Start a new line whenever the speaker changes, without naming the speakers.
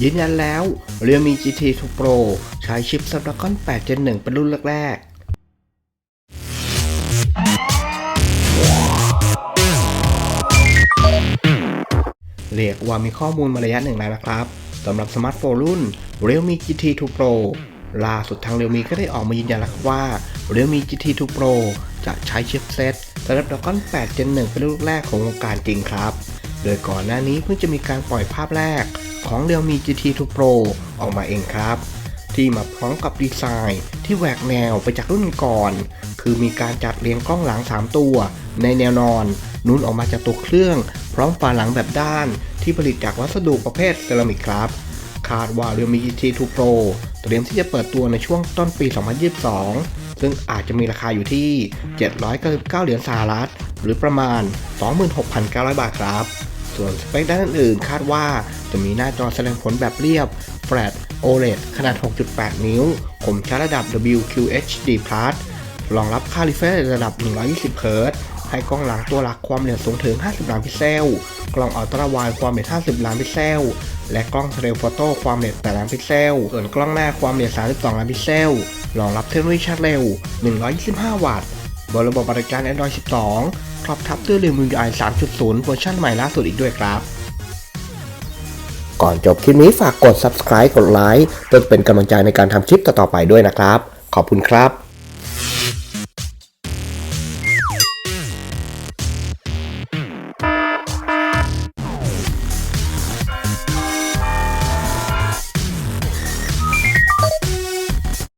ยืนยันแล้ว Realme GT 2 Pro ใช้ชิป Snapdragon 8 Gen 1 เป็นรุ่นแรกๆเรียกว่ามีข้อมูลมาระยะหนึ่งแล้วนะครับสำหรับสมาร์ทโฟนรุ่น Realme GT 2 Pro ล่าสุดทาง Realme ก็ได้ออกมายืนยันแล้วว่า Realme GT 2 Pro จะใช้ชิปเซต Snapdragon 8 Gen 1 เป็นรุ่นแรกของวงการจริงครับ โดยก่อนหน้านี้เพิ่งจะมีการปล่อยภาพแรก ของ Realme GT 2 Pro ออกมาเองครับ ที่มาพร้อมกับดีไซน์ที่แหวกแนวไปจากรุ่นก่อน คือมีการจัดเรียงกล้องหลัง 3 ตัว ในแนวนอน นุ่นออกมาจากตัวเครื่อง พร้อมฝาหลังแบบด้านที่ผลิตจากวัสดุประเภทเซรามิกครับ คาดว่า Realme GT 2 Pro เตรียมที่จะเปิดตัวในช่วงต้นปี 2022 ซึ่งอาจจะมีราคาอยู่ที่ 799 เหรียญสหรัฐ หรือประมาณ 26,900 บาทครับ ส่วนสเปคด้านอื่นคาดว่าจะมีหน้าจอแสดงผลแบบเรียบ Flat OLED ขนาด 6.8 นิ้ว คมชัดระดับ WQHD+ รองรับค่า refresh rate ระดับ 120เฮิรตซ์ให้กล้องหลังตัวหลักความละเอียดสูงถึง 50 ล้านพิกเซล กล้องอัลตร้าไวด์ความละเอียด50 ล้านพิกเซล และกล้องเทเลโฟโต้ความละเอียด8ล้านพิกเซล ส่วนกล้องหน้าความละเอียด32 ล้านพิกเซล รองรับเทคโนโลยีชาร์จเร็ว 125 วัตต์ บนระบบบริการ Android 12 ครอบทับด้วย Realme UI 3.0 เวอร์ชันใหม่ล่าสุดอีกด้วยครับ ก่อนจบคลิปนี้ฝากกด subscribe กดไลค์เพื่อเป็นกำลังใจในการทำคลิปต่อๆไปด้วยนะครับ ขอบคุณครับ